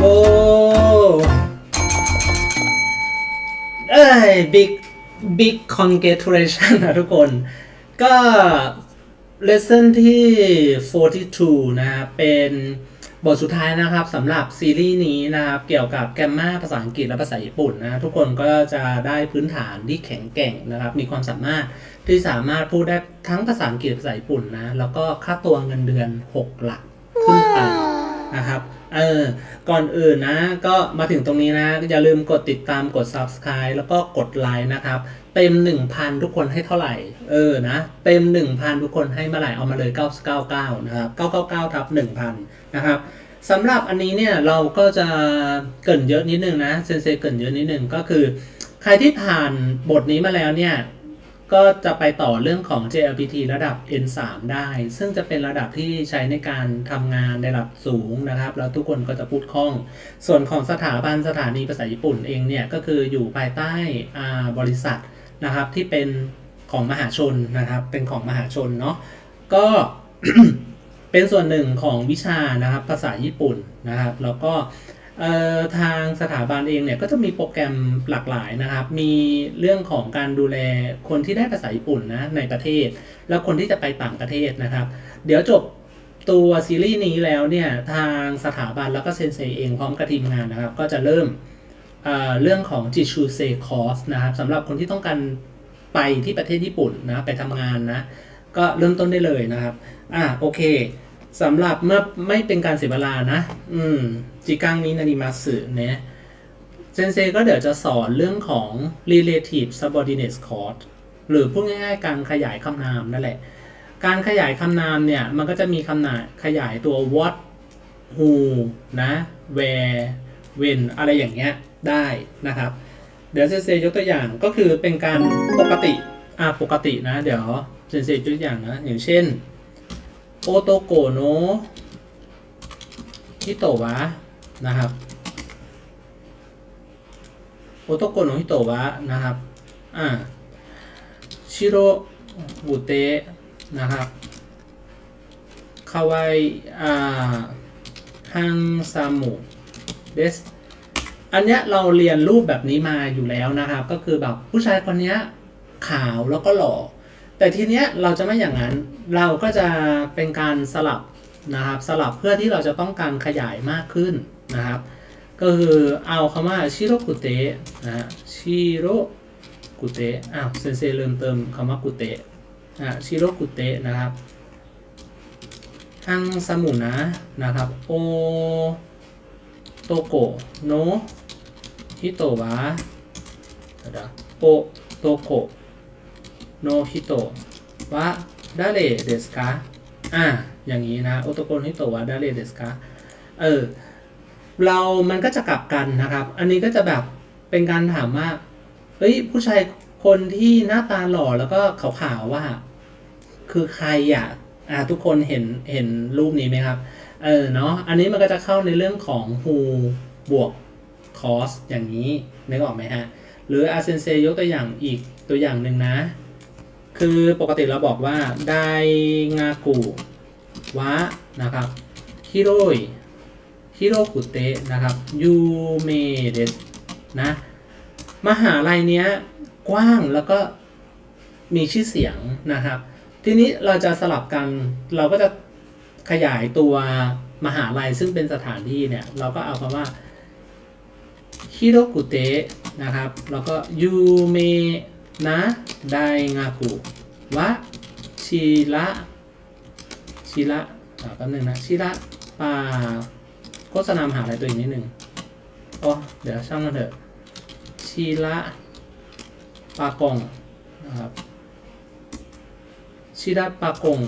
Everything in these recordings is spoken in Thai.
โอ้เอ้ย big big congratulation นะทุกคน ก็ lesson ที่ 42 นะครับเป็นบทสุดท้ายนะครับสำหรับซีรีส์นี้นะครับ เกี่ยวกับแกมมาภาษาอังกฤษและภาษาญี่ปุ่นนะ ทุกคนก็จะได้พื้นฐานที่แข็งแกร่งนะครับ มีความสามารถที่สามารถพูดได้ทั้งภาษาอังกฤษภาษาญี่ปุ่นนะ แล้วก็ค่าตัวเงินเดือน 6 หลักขึ้นไปนะครับ เออ ก่อนอื่นนะ ก็มาถึงตรงนี้นะ อย่าลืมกดติดตามกด subscribe แล้วก็กดไลค์นะครับ เต็ม 1,000 ทุกคนให้เท่าไหร่ เออนะ เต็ม 1,000 ทุกคนให้เมื่อไหร่เอามาเลย 999 นะครับ 999ทับ1,000 นะครับสำหรับอันนี้เนี่ยเราก็จะเกินเยอะนิดนึงนะเซนเซเกินเยอะนิดนึงก็คือ ใครที่ผ่านบทนี้มาแล้วเนี่ย ก็จะไปต่อเรื่องของ JLPT ระดับ N3 ได้ ซึ่งจะเป็นระดับที่ใช้ในการทำงานในระดับสูงนะครับ แล้วทุกคนก็จะพูดคล่อง ส่วนของสถาบันสถานีภาษาญี่ปุ่นเองเนี่ย ก็คืออยู่ภายใต้บริษัทนะครับที่เป็นของมหาชนนะครับ เป็นของมหาชนเนาะ ก็เป็นส่วนหนึ่งของวิชานะครับภาษาญี่ปุ่นนะครับ แล้วก็ ทางสถาบันเองเนี่ยก็จะมีโปรแกรมหลากหลายนะครับ มีเรื่องของการดูแลคนที่ได้ภาษาญี่ปุ่นนะในประเทศ แล้วคนที่จะไปต่างประเทศนะครับ เดี๋ยวจบตัวซีรีส์นี้แล้วเนี่ยทางสถาบันแล้วก็เซนเซเองพร้อมกับทีมงานนะครับ ก็จะเริ่มเเรื่องของจิชูเซคอร์สนะครับสำหรับคนที่ต้องการไปที่ประเทศญี่ปุ่นนะไปทำงานนะก็เริ่มต้นได้เลยนะครับอะโอเค สำหรับเมื่อไม่เป็นการเสียเวลานะ อืม จิกังนี้นานิมัสึเนี่ยเซนเซก็เดี๋ยวจะสอนเรื่องของ relative subordinate clause หรือพูดง่ายๆ การขยายคำนามนั่นแหละ การขยายคำนามเนี่ย มันก็จะมีคำนามขยายตัว what who นะ where when อะไรอย่างเงี้ยได้นะครับ เดี๋ยวเซนเซยกตัวอย่างก็คือเป็นการปกติ อ่าปกตินะ เดี๋ยวเซนเซยกตัวอย่างนะ อย่างเช่น โอโตโกโนฮิโตวะนะครับ โอโตโกโนฮิโตวะนะครับ อ่า ชิโรบุเตะนะครับคาวายอ่าฮังซามุเดสอันเนี้ยเราเรียนรูปแบบนี้มาอยู่แล้วนะครับ ก็คือแบบผู้ชายคนเนี้ยขาวแล้วก็หล่อ แต่ทีเนี้ยเราจะไม่อย่างนั้น เราก็จะเป็นการสลับนะครับ สลับเพื่อที่เราจะต้องการขยายมากขึ้นนะครับ ก็คือเอาคำว่าชิโรกุเตะนะชิโรกุเตะอ้าวเซนเซลืมเติมคำว่ากุเตะอะชิโรกุเตะนะครับฮังสมุนะนะครับโอโตโกโนฮิโตวะเดี๋ยวๆโอโตโก โนฮิโตะวะดาเลเดสกาอ่า อย่างนี้นะ โอโตโกนฮิโตะวะดาเลเดสกาเออ เรา มันก็จะกลับกันนะครับ อันนี้ก็จะแบบ เป็นการถามว่า เฮ้ย ผู้ชายคนที่หน้าตาหล่อแล้วก็ขาวๆว่า คือใครอะ อ่า ทุกคนเห็น เห็นรูปนี้ไหมครับ เออ เนาะ อันนี้มันก็จะเข้าในเรื่องของ who บวก cos อย่างนี้นึกออกไหมฮะ หรืออาเซนเซยกตัวอย่างอีกตัวอย่างหนึ่งนะ คือปกติเราบอกว่าไดงากุวะนะครับฮิโรยฮิโรกุเตะนะครับยูเมเดสนะมหาลัยเนี้ยกว้างแล้วก็มีชื่อเสียงนะครับ ทีนี้เราจะสลับกันเราก็จะขยายตัวมหาลัยซึ่งเป็นสถานที่เนี่ย เราก็เอาคำว่าฮิโรกุเตะนะครับ แล้วก็ยูเม นะไดงากุวะชิระชิระอ่าแป๊บนึงนะชิระปาโฆษณามหาอะไรตัวเองนิดหนึ่งโอ้เดี๋ยวช่างมันเถอะชิระปากงนะครับชิระปากง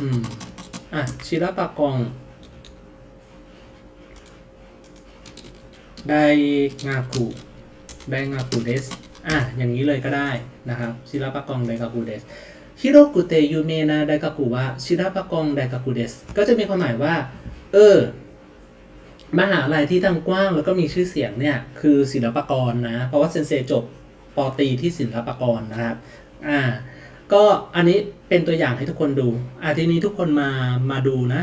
อืมอะชิระปากง ได้งากุได้งากุเดสอะอย่างนี้เลยก็ได้นะครับชิราปะกองไดกากุเดสฮิโรกุเตยูเมนะไดกากุวะชิราปะกองไดกากุเดสก็จะมีความหมายว่า เออ มหาลัยที่ทั้งกว้างแล้วก็มีชื่อเสียงเนี่ย คือศิลปกรนะ เพราะว่าเซนเซจบปอตีที่ศิลปกรนะครับ อ่า ก็อันนี้เป็นตัวอย่างให้ทุกคนดูอ่าทีนี้ทุกคนมามาดูนะ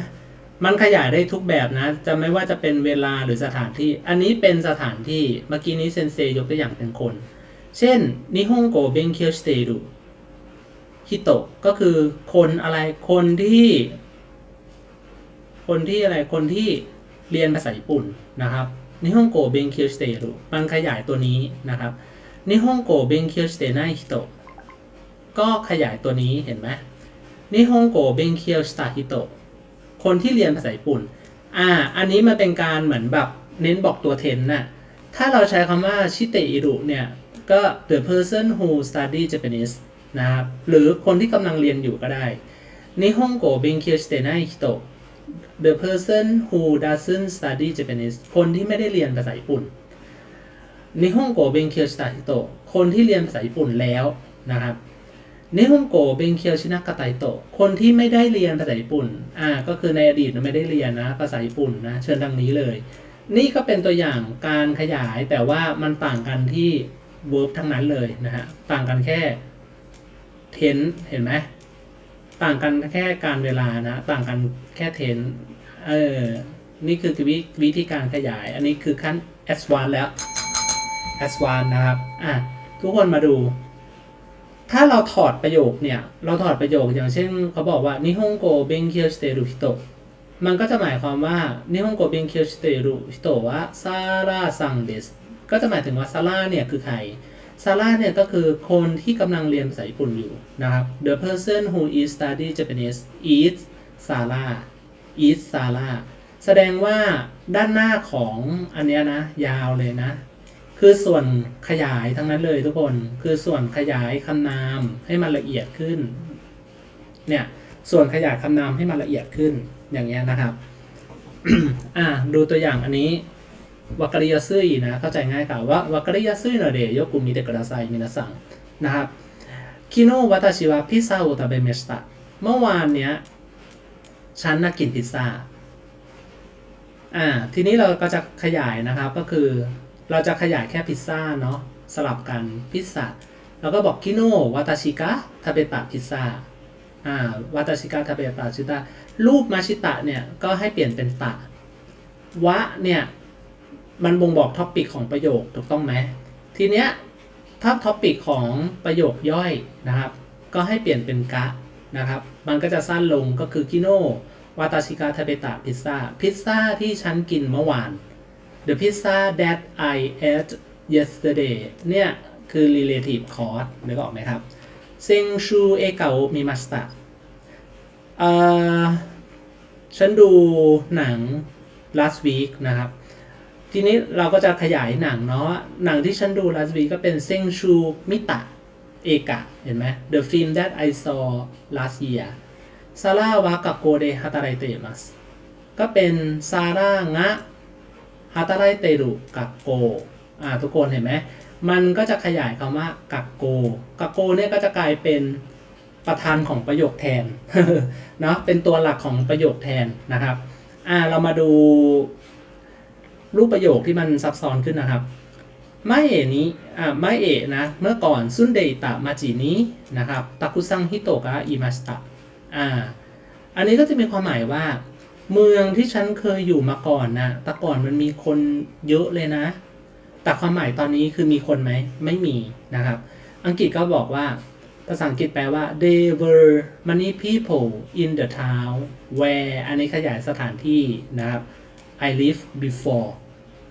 มันขยายได้ทุกแบบนะ จะไม่ว่าจะเป็นเวลาหรือสถานที่ อันนี้เป็นสถานที่ เมื่อกี้นี้เซนเซยกตัวอย่างเป็นคน เช่นนิฮงโกเบงเคียวสเตรุฮิโตะก็คือคนอะไร คนที่ คนที่อะไร คนที่เรียนภาษาญี่ปุ่นนะครับนิฮงโกเบงเคียวสเตรุมันขยายตัวนี้นะครับนิฮงโกเบงเคียวสเตไนฮิโตะก็ขยายตัวนี้เห็นไหมนิฮงโกเบงเคียวสตาฮิโตะ คนที่เรียนภาษาญี่ปุ่น อ่า อันนี้มันเป็นการเหมือนแบบเน้นบอกตัวเทนน่ะ ถ้าเราใช้คำว่าชิเตอิรุเนี่ย ก็ the person who study Japanese นะครับ หรือคนที่กำลังเรียนอยู่ก็ได้นิฮงโกเบงเคียวชิเตไนฮิโต the person who doesn't study Japanese คนที่ไม่ได้เรียนภาษาญี่ปุ่นนิฮงโกเบงเคียวชิเตาฮิโต คนที่เรียนภาษาญี่ปุ่นแล้วนะครับ นิฮงโกเบงเคียวชินากาไตโตะคนที่ไม่ได้เรียนภาษาญี่ปุ่น อ่า ก็คือในอดีตไม่ได้เรียนนะภาษาญี่ปุ่นนะ เชิญดังนี้เลย นี่ก็เป็นตัวอย่างการขยายแต่ว่ามันต่างกันที่ verb ทั้งนั้นเลยนะฮะ ต่างกันแค่ tense เห็นไหม ต่างกันแค่การเวลานะ ต่างกันแค่ tense เออ นี่คือวิวิธีการขยาย อันนี้คือขั้น S1 แล้ว S1 นะครับ อะ ทุกคนมาดู ถ้าเราถอดประโยคเนี่ย เราถอดประโยคอย่างเช่นเขาบอกว่านิฮงโกเบงเคียวสเตรุฮิโตมันก็จะหมายความว่านิฮงโกเบงเคียวสเตรุฮิโตะซาร่าซังเดสก็จะหมายถึงว่าซาร่าเนี่ยคือใครซาร่าเนี่ยก็คือคนที่กำลังเรียนภาษาญี่ปุ่นอยู่นะครับ the person who is study Japanese is Sara is Sara แสดงว่าด้านหน้าของอันเนี้ยนะ ยาวเลยนะ คือส่วนขยายทั้งนั้นเลยทุกคน คือส่วนขยายคำนามให้มันละเอียดขึ้น เนี่ย ส่วนขยายคำนามให้มันละเอียดขึ้น อย่างเงี้ยนะครับ อ่า ดูตัวอย่างอันนี้วากริยาซื่อนะ เข้าใจง่ายค่ะว่าวากริยาซื่อเนเดโยกุมิเดกระไซมินาสังนะครับคิโนวัตชิวะพิซซาโอตาเบเมสตะเมื่อวานเนี้ยฉันน่ะกินพิซซ่า อ่า ทีนี้เราก็จะขยายนะครับ ก็คือ เราจะขยายแค่พิซซ่าเนาะสลับกันพิซซ่าแล้วก็บอกคิโนวาตาชิกะทาเบตะพิซซ่าอ่าวาตาชิกะทาเบตะชิตะรูปมาชิตะเนี่ยก็ให้เปลี่ยนเป็นตะวะเนี่ยมันบ่งบอกท็อปปิกของประโยคถูกต้องไหมทีเนี้ยถ้าท็อปปิกของประโยคย่อยนะครับก็ให้เปลี่ยนเป็นกะนะครับ มันก็จะสั้นลงก็คือคิโนวาตาชิกะทาเบตะพิซซ่าพิซซ่าที่ฉันกินเมื่อวาน The pizza that I ate yesterday เนี่ยคือ relative cause นึกออกไหมครับเซงชูเอเกามิมาสตะเอ่อฉันดูหนัง last week นะครับ ทีนี้เราก็จะขยายหนังเนาะหนังที่ฉันดู last week ก็เป็นเซงชูมิตะเอกะ เห็นไหม The film that I saw last year ซาร่าวากะโกเดฮาตาไรเตมัสก็เป็นซาร่างะ ฮาตาไรเตรุกักโกอ่าทุกคนเห็นไหมมันก็จะขยายคำว่ากักโกกักโกเนี่ยก็จะกลายเป็นประธานของประโยคแทนเนาะเป็นตัวหลักของประโยคแทนนะครับอ่าเรามาดูรูปประโยคที่มันซับซ้อนขึ้นนะครับไม่เอนี้อ่าไม่เอนะเมื่อก่อนซุนเดตะมาจินี้นะครับตาคุซังฮิโตกะอิมาสตะอ่าอันนี้ก็จะมีความหมายว่า เมืองที่ฉันเคยอยู่มาก่อนนะแต่ก่อนมันมีคนเยอะเลยนะ แต่ความหมายตอนนี้คือมีคนไหม ไม่มีนะครับ อังกฤษก็บอกว่า ภาษาอังกฤษแปลว่า there were many people in the town where อันนี้ขยายสถานที่นะครับ I live before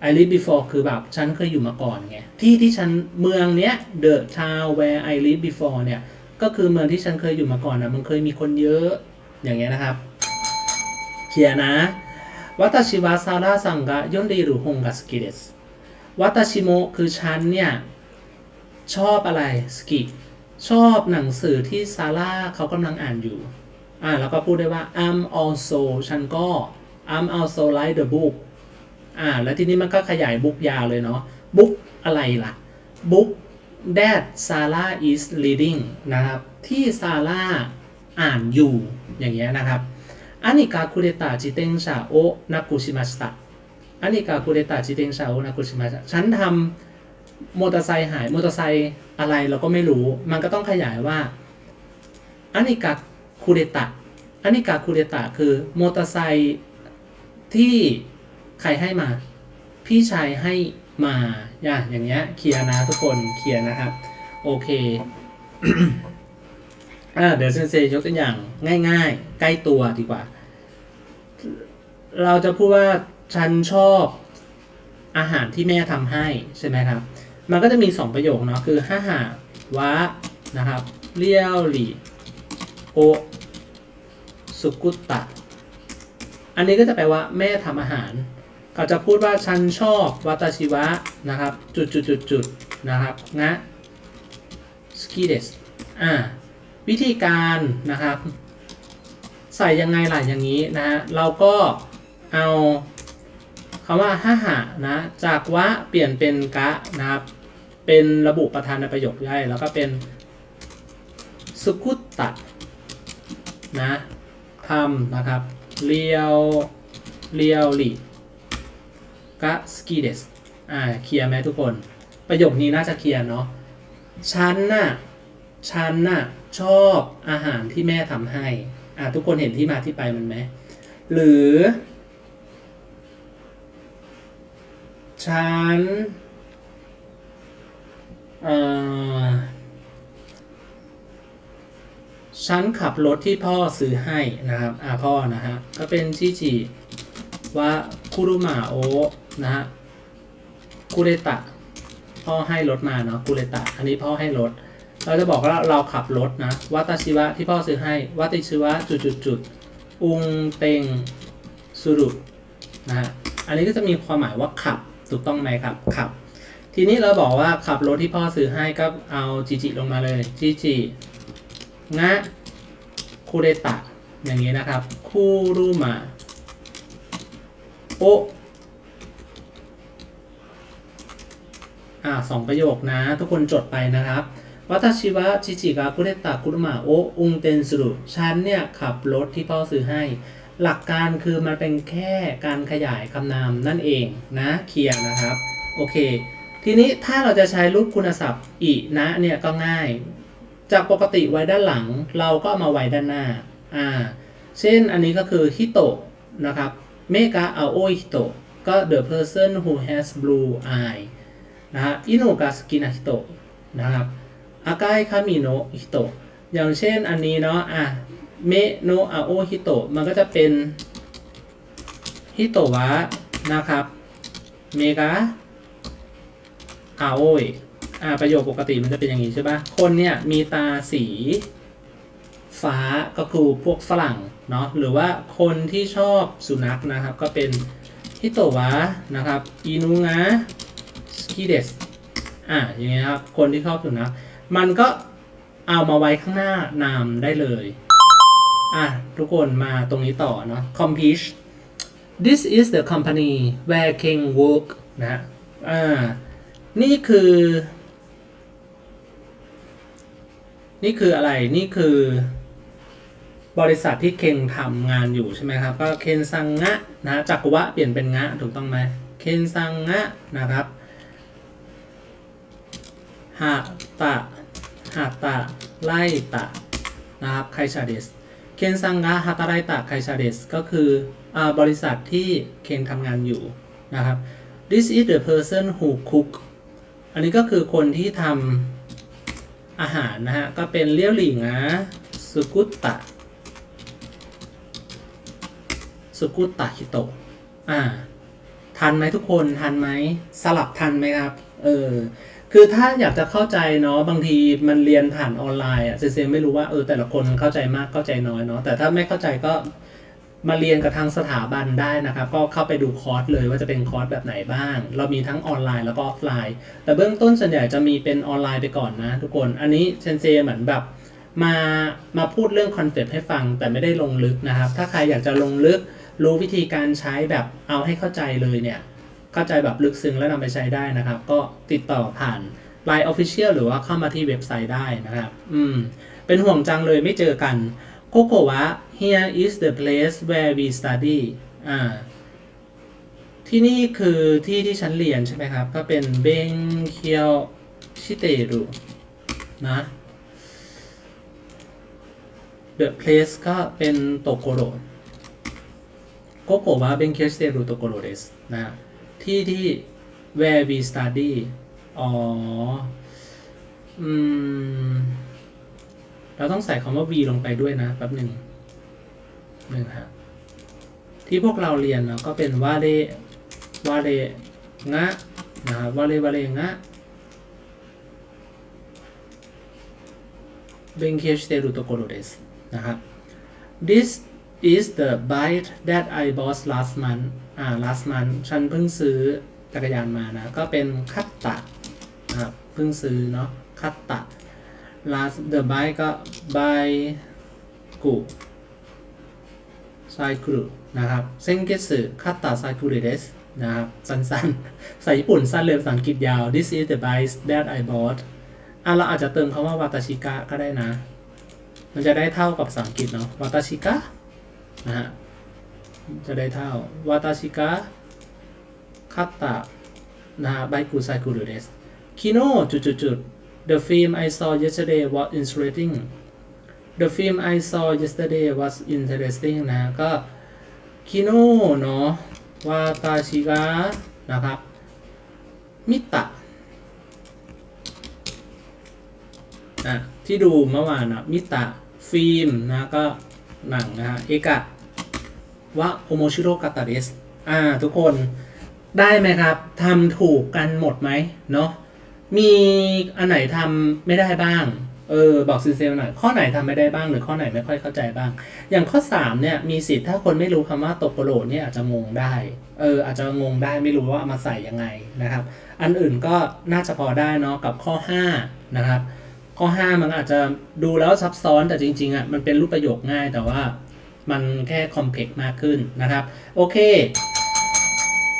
I live before คือแบบฉันเคยอยู่มาก่อนไง ที่ที่ฉันเมืองเนี้ย the town where I live before เนี่ย ก็คือเมืองที่ฉันเคยอยู่มาก่อนนะมันเคยมีคนเยอะ อย่างเงี้ยนะครับ เขียนนะวัตชิวะซาร่าซังกะยอนเดรุฮงกะสกิเดสวัตชิโมคือฉันเนี่ย ชอบอะไรสกิชอบหนังสือที่ซาร่าเขากำลังอ่านอยู่ อ่าแล้วก็พูดได้ว่า I'm also ฉันก็ I'm also like the book อ่า แล้วทีนี้มันก็ขยายบุ๊กยาวเลยเนาะบุ๊กอะไรล่ะบุ๊ก that Sarah is reading นะครับ ที่ซาร่าอ่านอยู่อย่างเงี้ยนะครับ อันนี้กาคุเรตาจิเตงสาโอนากุชิมาสะอันิกาคุเรตาจิเตงสาโอนากุชิมาสะฉันทำมอเตอร์ไซค์หายมอเตอร์ไซค์อะไรเราก็ไม่รู้ มันก็ต้องขยายว่าอันนี้กาคูเรตะอันนี้กาคูเรตะคือมอเตอร์ไซค์ที่ใครให้มา พี่ชายให้มาอย่าอย่างเงี้ยเคลียร์นะทุกคนเคลียร์นะครับ โอเคเดี๋ยวเซนเซยกตัวอย่างง่าย ๆ ใกล้ตัวดีกว่า เราจะพูดว่าฉันชอบอาหารที่แม่ทำให้ใช่ไหมครับ มันก็จะมีสองประโยคเนาะคือห้าหาวะนะครับเรียวหลีโอสุกุตะ อันนี้ก็จะแปลว่าแม่ทำอาหารเขาจะพูดว่าฉันชอบวัตชิวะนะครับ จุดจุดจุดจุดนะครับงะสกิเดสอ่าวิธีการนะครับ ใส่ยังไงล่ะอย่างนี้นะฮะเราก็ เอาคำว่าห้าหานะ จากวะเปลี่ยนเป็นกะนะครับ เป็นระบุประธานในประโยคย่อยแล้วก็เป็นสุกุตตะนะทำนะครับเรียวเรียวลีกะสกิเดสอ่าเคลียร์ไหมทุกคน ประโยคนี้น่าจะเคลียร์เนาะฉันน่ะฉันน่ะชอบอาหารที่แม่ทำให้ อ่าทุกคนเห็นที่มาที่ไปมันไหม หรือ ฉันเอ่อฉันขับรถที่พ่อซื้อให้นะครับ อ่าพ่อนะฮะ ก็เป็นชิจิว่าคุรุมาโอะนะฮะคุเรตะ พ่อให้รถมาเนาะคุเรตะ อันนี้พ่อให้รถ เราจะบอกว่าเราขับรถนะวัตชิวะที่พ่อซื้อให้วัตชิวะจุดจุดจุดอุงเตงสุรุนะฮะ อันนี้ก็จะมีความหมายว่าขับ ถูกต้องไหมครับขับ ทีนี้เราบอกว่าขับรถที่พ่อซื้อให้ก็เอาจิจิลงมาเลยจิจิงะคูเรตะ อย่างนี้นะครับ คูรุมาโออ่าสองประโยคนะ ทุกคนจดไปนะครับวัตชิวะจิจิกาคุเรตะคุรุมาโออุงเตนสุรุฉันเนี่ยขับรถที่พ่อซื้อให้ หลักการคือมันเป็นแค่การขยายคำนามนั่นเองนะเคลียร์นะครับ โอเค ทีนี้ถ้าเราจะใช้รูปคุณศัพท์อินะเนี่ยก็ง่าย จากปกติไว้ด้านหลัง เราก็มาไว้ด้านหน้าอ่าเช่นอันนี้ก็คือฮิโตะนะครับเมกะอาโอฮิโตะก็ the person who has blue eye นะฮะอิโนกาสกินะฮิโตะนะครับอากายคามิโนฮิโตะอย่างเช่นอันนี้เนาะอะ เมโนอาโอฮิโตะมันก็จะเป็นฮิโตวะนะครับ เมกะอาโอยอ่าประโยคปกติมันจะเป็นอย่างนี้ใช่ปะคนเนี่ยมีตาสีฟ้าก็คือพวกฝรั่งเนาะหรือว่าคนที่ชอบสุนัขนะครับ ก็เป็นฮิโตวะนะครับอินุงะสกิเดสอ่าอย่างเงี้ยครับคนที่ชอบสุนัขมันก็เอามาไว้ข้างหน้านามได้เลย อะทุกคนมาตรงนี้ต่อเนาะ compete this is the company where King work นะฮะอ่านี่คือ นี่คืออะไรนี่คือบริษัทที่เคนทำงานอยู่ใช่ไหมครับ ก็เคนซังงะนะจักรวะเปลี่ยนเป็นงะถูกต้องไหมเคนซังงะนะครับฮาตะฮาตะไล่ตะนะครับไคชาเดส เคนซังงะฮาตะไลตะไคชาเดสก็คืออบริษัทที่เคนทำงานอยู่นะครับ this is the person who cook อันนี้ก็คือคนที่ทำอาหารนะฮะ ก็เป็นเลี้ยวหลี่งะสุกุตตะสุกุตตะฮิโตะอ่า ทันไหมทุกคน ทันไหม สลับทันไหมครับ เออ คือถ้าอยากจะเข้าใจเนาะบางทีมันเรียนผ่านออนไลน์อะเซเซไม่รู้ว่าเออแต่ละคนเข้าใจมากเข้าใจน้อยเนาะแต่ถ้าไม่เข้าใจก็มาเรียนกับทางสถาบันได้นะครับ ก็เข้าไปดูคอร์สเลยว่าจะเป็นคอร์สแบบไหนบ้าง เรามีทั้งออนไลน์แล้วก็ออฟไลน์ แต่เบื้องต้นส่วนใหญ่จะมีเป็นออนไลน์ไปก่อนนะทุกคนอันนี้เซนเซเหมือนแบบมามาพูดเรื่องคอนเซ็ปต์ให้ฟังแต่ไม่ได้ลงลึกนะครับ ถ้าใครอยากจะลงลึกรู้วิธีการใช้แบบเอาให้เข้าใจเลยเนี่ย เข้าใจแบบลึกซึ้งและนำไปใช้ได้นะครับ ก็ติดต่อผ่าน Line Official หรือว่าเข้ามาที่เว็บไซต์ได้นะครับ อืม เป็นห่วงจังเลยไม่เจอกันโคโกวะ here is the place where we study อ่า ที่นี่คือที่ที่ฉันเรียนใช่ไหมครับ ก็เป็นเบงเคียวชิเตรุนะ the place ก็เป็นโตโกโรโกโกวะเป็นเคสเตรุโตโกโรเดสนะ ที่ที่ where we study อ๋อ อืม เราต้องใส่คำว่า v ลงไปด้วยนะแป๊บหนึ่งหนึ่งฮะ ที่พวกเราเรียนเนาะก็เป็นวาเรวาเรงะนะครับวาเรวาเรงะเบงเคชเตรุโตโกโรเดสนะครับ this is the bike that I bought last month อ่า last month ฉันเพิ่งซื้อจักรยานมานะ ก็เป็นคัตตะนะครับเพิ่งซื้อเนาะคัตตะ last the bike ก็ by กุไซคุรุนะครับเซนเกสึคัตตะไซคุริเดสนะครับ สั้นๆภาษาญี่ปุ่นสั้นเลยภาษาอังกฤษยาว this is the bike that I bought อะเราอาจจะเติมคำว่าวาตาชิกะก็ได้นะ มันจะได้เท่ากับภาษาอังกฤษเนาะวาตาชิกะนะฮะ จะได้เท่าวาตาชิกะคัตตะนะฮะไบกุไซคุรุเดสคิโนจุดๆๆ the film I saw yesterday was interesting the film I saw yesterday was interesting นะก็คิโนเนาะวาตาชิกะนะครับ มิตะอะที่ดูเมื่อวานนะมิตะ ฟิล์มนะก็หนังนะฮะเอกะ วะโอโมชิโรกาตาเดสอ่า ทุกคนได้ไหมครับทำถูกกันหมดไหมเนาะมีอันไหนทำไม่ได้บ้าง เออ บอกซินเซลหน่อย ข้อไหนทำไม่ได้บ้างหรือข้อไหนไม่ค่อยเข้าใจบ้าง อย่างข้อ 3 เนี่ย มีสิทธิ์ถ้าคนไม่รู้คำว่าตโกโรเนี่ยอาจจะงงได้ เออ อาจจะงงได้ไม่รู้ว่ามาใส่ยังไงนะครับ อันอื่นก็น่าจะพอได้เนาะกับข้อ 5 นะครับ ข้อ 5 มันอาจจะดูแล้วซับซ้อนแต่จริงๆอะมันเป็นรูปประโยคง่ายแต่ว่า มันแค่คอมเพล็กซ์มากขึ้นนะครับ โอเค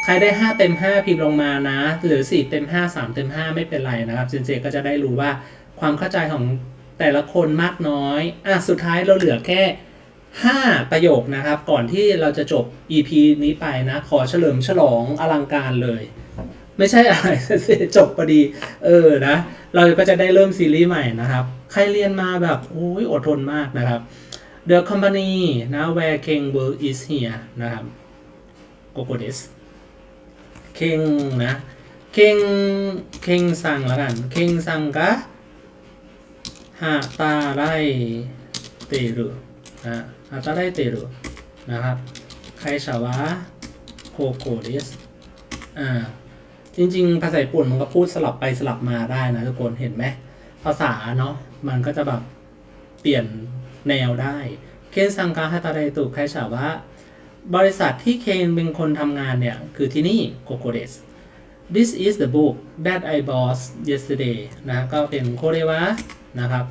ใครได้ 5 เต็ม 5 พิมพ์ลงมานะ หรือ 4 เต็ม 5 3 เต็ม 5 ไม่เป็นไรนะครับซินเซก็จะได้รู้ว่าความเข้าใจของแต่ละคนมากน้อย อะ สุดท้ายเราเหลือแค่ 5 ประโยคนะครับ ก่อนที่เราจะจบ EP นี้ไปนะ ขอเฉลิมฉลองอลังการเลย ไม่ใช่อะไรจบพอดี เออนะ เราก็จะได้เริ่มซีรีส์ใหม่นะครับ ใครเรียนมาแบบโอ้ยอดทนมากนะครับ The company นะ where King work is here นะครับโกโกเดส King นะ King King สั่งแล้วกัน King สั่งกะฮาตาไ i เตรุนะฮาตาไ i เตรุนะครับใครชาวะโกโกเดสอ่าจริงๆ ภาษาญี่ปุ่นมันก็พูดสลับไปสลับมาได้นะทุกคนเห็นไหมภาษาเนาะมันก็จะแบบเปลี่ยน แนวได้เคนซังกาฮาตาไดตุใครฉาว่าบริษัทที่เคนเป็นคนทำงานเนี่ย คือที่นี่โกโกเดส This is the book that I bought yesterday นะ ก็เป็นโคเรวะนะครับ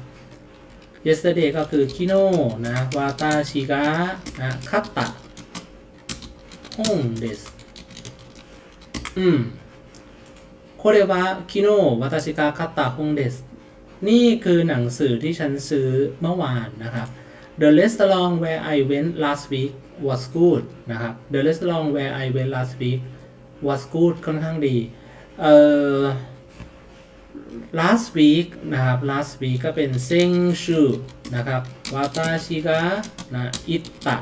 yesterday ก็คือคิโนนะวาตาชิกะนะคัตตะฮงเดสอืมโคเรวะคิโนะวาต นี่คือหนังสือที่ฉันซื้อเมื่อวานนะครับ The restaurant where I went last week was good นะครับ The restaurant where I went last week was good ค่อนข้างดีเอ่อ last week นะครับ last week ก็เป็นเซงชูนะครับวาตาชิกะนะอิตะ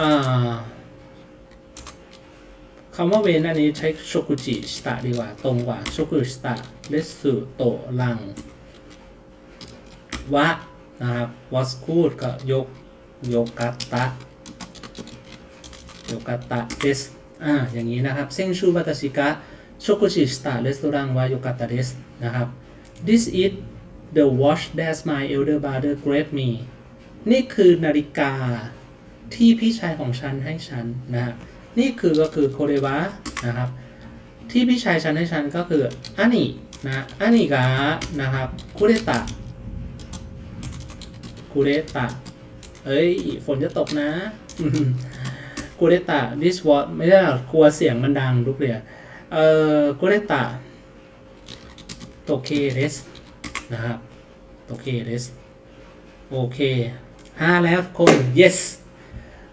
อ่า คำว่าเวนอันนี้ใช้โชกุจิสตะดีกว่า ตรงกว่าโชกุจิสตะเรสุโตลังวะนะครับวอสคูดก็ยกโยกัตตะโยกัตตะเดสอ่าอย่างนี้นะครับเซงชูวัตชิกะโชกุจิสตะเรสโตรังวะโยกัตตะเดสนะครับ this is the watch that my elder brother gave me นี่คือนาฬิกาที่พี่ชายของฉันให้ฉันนะครับ นี่คือก็คือโคเรวะนะครับ ที่พี่ชายฉันให้ฉันก็คืออันนี้นะอันนี้กะนะครับคุเรตะคุเรตะเอ้ย ฝนจะตกนะคุเรตะ this what ไม่ใช่หรอกกลัวเสียงมันดังทุกเรียเอ่อคุเรตะโตเคเรสนะครับโตเคเรสโอเคห้าแล้วคน yes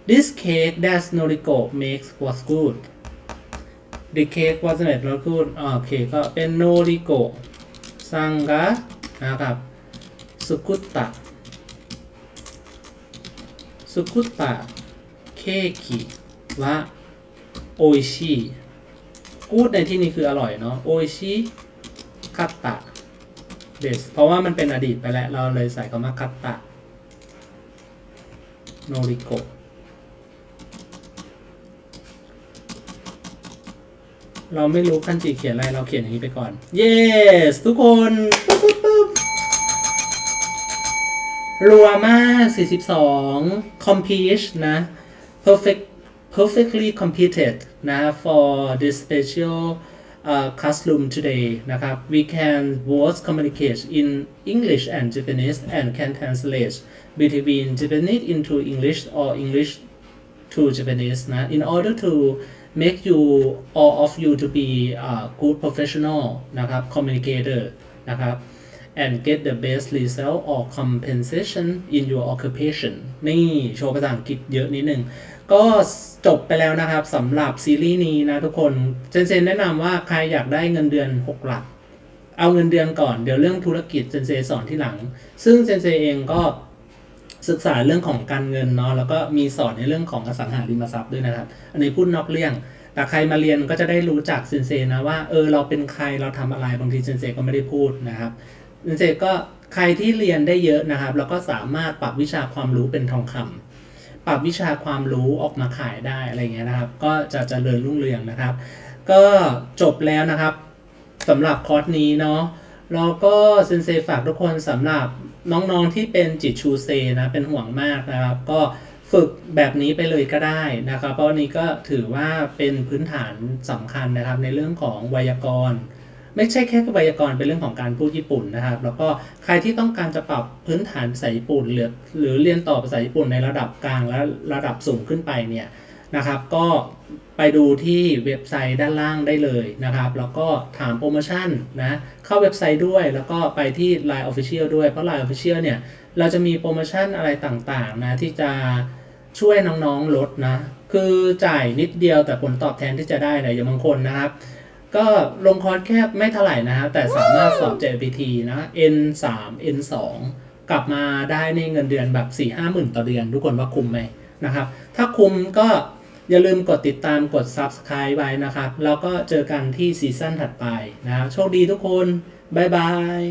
This cake that Noriko makes was good. The cake was made was good โอเคก็เป็น Noriko ซังกะนะครับสุกุตะสุกุตะเคคิวะโอชิกูดในที่นี้คืออร่อยเนาะโอชิคัตตะเดสเพราะว่ามันเป็นอดีตไปแล้ว เราเลยใส่คำว่าคัตตะโนริโก เราไม่รู้คันจิเขียนอะไรเราเขียนอย่างนี้ไปก่อน yes ทุกคนปึ๊บปึ๊บปึ๊บรัวมาก 42 complete นะ perfect perfectly completed นะ for this special uh, classroom today นะครับ we can both communicate in English and Japanese and can translate between Japanese into English or English to Japanese นะ in order to make you all of you to be a good professional นะครับ communicator นะครับ and get the best result or compensation in your occupation นี่ โชว์ภาษาอังกฤษเยอะนิดนึง ก็จบไปแล้วนะครับสำหรับซีรีส์นี้นะทุกคนเจนเซนแนะนำว่าใครอยากได้เงินเดือน 6 หลัก เอาเงินเดือนก่อน เดี๋ยวเรื่องธุรกิจเจนเซสอนที่หลัง ซึ่งเจนเซเองก็ ศึกษาเรื่องของการเงินเนาะแล้วก็มีสอนในเรื่องของอสังหาริมทรัพย์ด้วยนะครับ อันนี้พูดนอกเรื่องแต่ใครมาเรียนก็จะได้รู้จักเซนเซนะว่าเออเราเป็นใครเราทำอะไรบางทีเซนเซก็ไม่ได้พูดนะครับเซนเซก็ใครที่เรียนได้เยอะนะครับ แล้วก็สามารถปรับวิชาความรู้เป็นทองคำปรับวิชาความรู้ออกมาขายได้อะไรเงี้ยนะครับ ก็จะเจริญรุ่งเรืองนะครับ ก็จบแล้วนะครับสำหรับคอร์สนี้เนาะแล้วก็เซนเซฝากทุกคนสำหรับ น้องๆที่เป็นจิตชูเซนะเป็นห่วงมากนะครับ ก็ฝึกแบบนี้ไปเลยก็ได้นะครับ เพราะนนี้ก็ถือว่าเป็นพื้นฐานสำคัญนะครับในเรื่องของไวยากรณ์ ไม่ใช่แค่ไวยากรณ์เป็นเรื่องของการพูดญี่ปุ่นนะครับ แล้วก็ใครที่ต้องการจะปรับพื้นฐานภาษาญี่ปุ่นหรือหรือเรียนต่อภาษาญี่ปุ่นในระดับกลางและระดับสูงขึ้นไปเนี่ย นะครับ ก็ไปดูที่เว็บไซต์ด้านล่างได้เลยนะครับ แล้วก็ถามโปรโมชั่นนะเข้าเว็บไซต์ด้วย แล้วก็ไปที่ Line Official ด้วย เพราะ Line Official เนี่ย เราจะมีโปรโมชั่นอะไรต่างๆนะที่จะช่วยน้องๆลดนะ คือจ่ายนิดเดียวแต่ผลตอบแทนที่จะได้เนี่ยอย่างบางคนนะครับ ก็ลงคอร์สแค่ไม่เท่าไหร่นะฮะแต่สามารถสอบ JPT นะ N 3 N 2 กลับมาได้ในเงินเดือนแบบ4 5หมื่นต่อเดือน ทุกคนว่าคุ้มไหมนะครับ ถ้าคุ้มก็ อย่าลืมกดติดตามกด Subscribe ไว้นะครับ แล้วก็เจอกันที่ซีซั่นถัดไปนะครับโชคดีทุกคน บ๊ายบาย